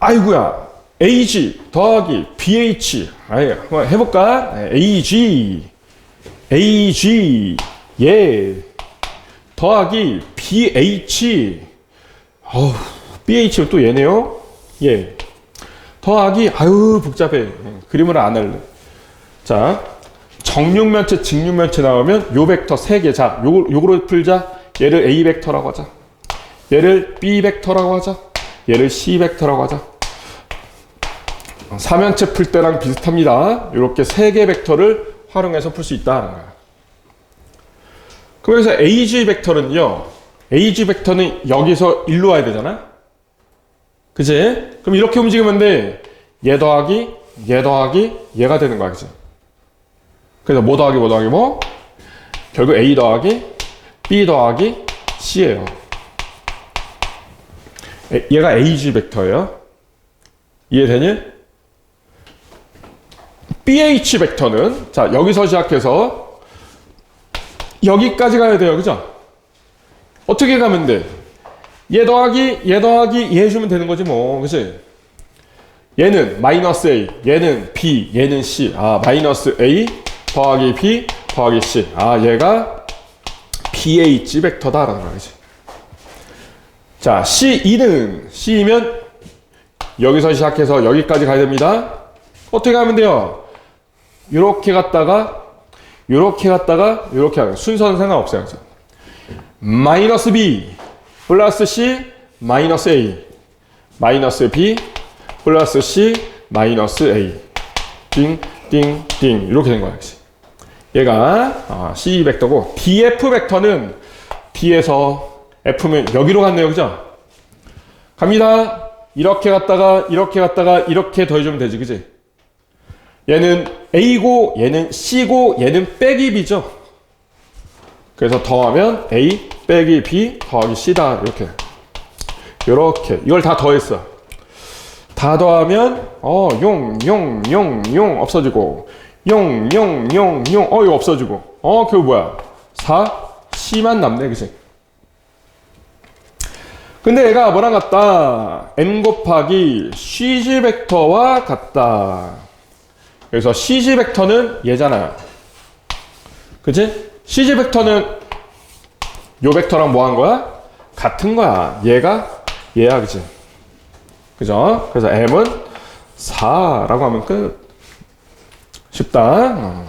아이고야. AG 더하기 BH. 아이, 한번 해볼까? AG. AG. 예. 더하기 BH. 어우, BH 또 얘네요? 예. 더하기, 아유, 복잡해. 예, 그림을 안 할래. 자, 정육면체, 직육면체 나오면 요 벡터 3개. 자, 요거, 요거로 풀자. 얘를 A 벡터라고 하자. 얘를 B 벡터라고 하자. 얘를 C 벡터라고 하자. 사면체 풀 때랑 비슷합니다. 이렇게 세 개 벡터를 활용해서 풀 수 있다는 거야. 여기서 AG 벡터는요. AG 벡터는 여기서 일로 와야 되잖아. 그지? 그럼 이렇게 움직이면 돼. 얘 더하기, 얘 더하기, 얘가 되는 거야. 그지? 그래서 뭐 더하기, 뭐 더하기, 뭐? 결국 A 더하기, B 더하기, C예요. 에- 얘가 AG 벡터예요. 이해되니? BH 벡터는 자 여기서 시작해서 여기까지 가야 돼요, 그죠? 어떻게 가면 돼? 얘 더하기 얘 더하기 얘 해주면 되는 거지 뭐, 그지? 얘는 마이너스 A, 얘는 B, 얘는 C. 아 마이너스 A 더하기 B 더하기 C. 아 얘가 BH 벡터다라는 거지. 자 C2는 C이면 여기서 시작해서 여기까지 가야 됩니다. 어떻게 하면 돼요? 이렇게 갔다가 이렇게 갔다가 이렇게 하는 순서는 상관없어요. 마이너스 B 플러스 C 마이너스 A 마이너스 B 플러스 C 마이너스 A 띵띵띵 이렇게 된 거야. 그치? 얘가 아, C 벡터고 DF 벡터는 D에서 F면 여기로 갔네요. 그죠? 갑니다. 이렇게 갔다가 이렇게 갔다가 이렇게 더해주면 되지. 그지? 얘는 A고 얘는 C고 얘는 빼기 B죠. 그래서 더하면 A 빼기 B 더하기 C다. 이렇게. 이렇게. 이걸 다 더했어. 다 더하면 어, 용, 용, 용, 용 없어지고 용, 용, 용, 용 어, 이거 없어지고 어, 그거 뭐야? 4, C만 남네. 그지? 근데 얘가 뭐랑 같다? n 곱하기 cg 벡터와 같다. 그래서 cg 벡터는 얘잖아요. 그치? cg 벡터는 요 벡터랑 뭐 한 거야? 같은 거야. 얘가 얘야, 그치? 그죠? 그래서 m은 4라고 하면 끝. 쉽다. 어.